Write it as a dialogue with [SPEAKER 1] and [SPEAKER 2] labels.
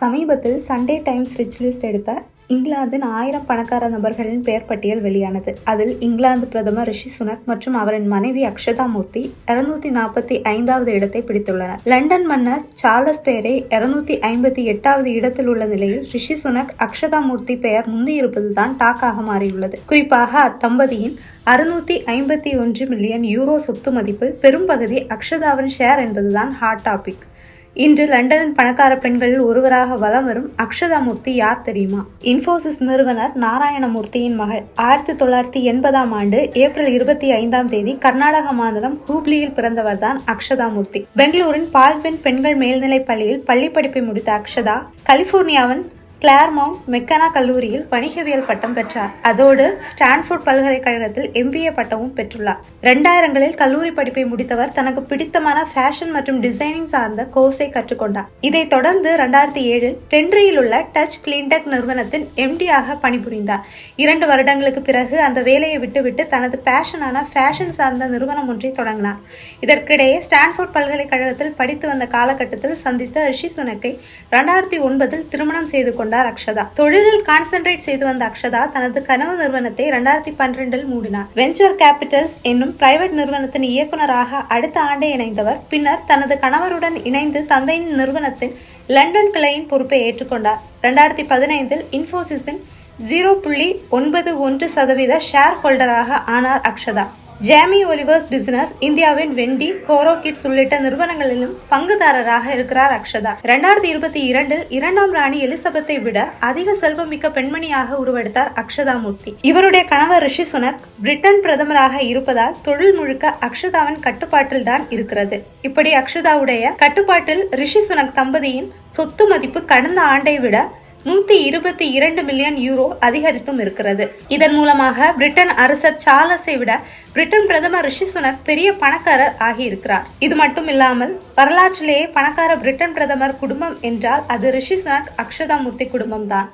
[SPEAKER 1] சமீபத்தில் Sunday times rich list எடுத்த இங்கிலாந்தின் ஆயிரம் பணக்கார நபர்களின் பெயர் பட்டியல் வெளியானது. அதில் இங்கிலாந்து பிரதமர் ரிஷி சுனக் மற்றும் அவரின் மனைவி அக்ஷதா மூர்த்தி இருநூத்தி நாற்பத்தி ஐந்தாவது இடத்தை பிடித்துள்ளனர். லண்டன் மன்னர் சார்லஸ் பெயரை இருநூத்தி ஐம்பத்தி எட்டாவது இடத்தில் உள்ள நிலையில் ரிஷி சுனக் அக்ஷதா மூர்த்தி பெயர் முந்தியிருப்பதுதான் டாக்காக மாறியுள்ளது. குறிப்பாக அத்தம்பதியின் அறுநூத்தி ஐம்பத்தி ஒன்று மில்லியன் யூரோ சொத்து மதிப்பில் பெரும்பகுதி அக்ஷதாவின் ஷேர் என்பதுதான் ஹாட் டாபிக் இன்று லண்டனின் பணக்கார பெண்களில் ஒருவராக வலம் வரும் அக்ஷதாமூர்த்தி யார் தெரியுமா? இன்ஃபோசிஸ் நிறுவனர் நாராயணமூர்த்தியின் மகள். ஆயிரத்தி தொள்ளாயிரத்தி எண்பதாம் ஆண்டு ஏப்ரல் இருபத்தி ஐந்தாம் தேதி கர்நாடக மாநிலம் ஹூப்ளியில் பிறந்தவர்தான் அக்ஷதாமூர்த்தி. பெங்களூரின் பால்வென் பெண்கள் மேல்நிலைப் பள்ளியில் பள்ளி படிப்பை முடித்த அக்ஷதா கலிபோர்னியாவின் கிளார்மவுண்ட் மெக்கனா கல்லூரியில் வணிகவியல் பட்டம் பெற்றார். அதோடு ஸ்டான்ஃபோர்ட் பல்கலைக்கழகத்தில் எம்பிஏ பட்டமும் பெற்றுள்ளார். ரெண்டாயிரங்களில் கல்லூரி படிப்பை முடித்தவர் தனக்கு பிடித்தமான ஃபேஷன் மற்றும் டிசைனிங் சார்ந்த கோர்ஸை கற்றுக்கொண்டார். இதைத் தொடர்ந்து ரெண்டாயிரத்தி ஏழில் டென்ட்ரியில் உள்ள டச் கிளீன்டெக் நிறுவனத்தின் எம்டியாக பணிபுரிந்தார். இரண்டு வருடங்களுக்கு பிறகு அந்த வேலையை விட்டுவிட்டு தனது பேஷனான ஃபேஷன் சார்ந்த நிறுவனம் ஒன்றை தொடங்கினார். இதற்கிடையே ஸ்டான்ஃபோர்ட் பல்கலைக்கழகத்தில் படித்து வந்த காலகட்டத்தில் சந்தித்த ரிஷி சுனக்கை ரெண்டாயிரத்தி ஒன்பதில் திருமணம் செய்து கொண்டார். அக்ஷதா. தொழிலில் கான்சென்ட்ரேட் செய்து வந்த அக்ஷதா தனது கனவு நிறுவனத்தை ரெண்டாயிரத்தி பன்னிரெண்டில் மூடினார். வெஞ்சர் கேபிட்டல்ஸ் என்னும் பிரைவேட் நிறுவனத்தின் இயக்குநராக அடுத்த ஆண்டே இணைந்தவர். பின்னர் தனது கணவருடன் இணைந்து தந்தையின் நிறுவனத்தின் லண்டன் கிளையின் பொறுப்பை ஏற்றுக்கொண்டார். ரெண்டாயிரத்தி பதினைந்தில் இன்ஃபோசிஸின் ஜீரோ புள்ளி ஒன்பது ஒன்று சதவீத ஷேர் ஹோல்டராக ஆனார் அக்ஷதா. ஜேமி ஒலிவர்ஸ் பிசினஸ் இந்தியாவின் வெண்டி கோரோ கிட்ஸ் உள்ளிட்ட நிறுவனங்களிலும் பங்குதாரராக இருக்கிறார் அக்ஷதா. இரண்டாயிரத்தி இருபத்தி இரண்டில் இரண்டாம் ராணி எலிசபெத்தை விட அதிக செல்வமிக்க பெண்மணியாக உருவெடுத்தார் அக்ஷதா மூர்த்தி இவருடைய கணவர் ரிஷி சுனக் பிரிட்டன் பிரதமராக இருப்பதால் தொழில் முழுக்க அக்ஷதாவின் கட்டுப்பாட்டில் தான் இருக்கிறது. இப்படி அக்ஷதாவுடைய கட்டுப்பாட்டில் ரிஷி சுனக் தம்பதியின் சொத்து மதிப்பு கடந்த ஆண்டை விட நூத்தி இருபத்தி இரண்டு மில்லியன் யூரோ அதிகரித்தும் இருக்கிறது. இதன் மூலமாக பிரிட்டன் அரசர் சார்லஸை விட பிரிட்டன் பிரதமர் ரிஷி சுனக் பெரிய பணக்காரர் ஆகியிருக்கிறார். இது மட்டும் இல்லாமல் வரலாற்றிலேயே பணக்கார பிரிட்டன் பிரதமர் குடும்பம் என்றால் அது ரிஷி சுனக் அக்ஷதாமூர்த்தி குடும்பம்தான்.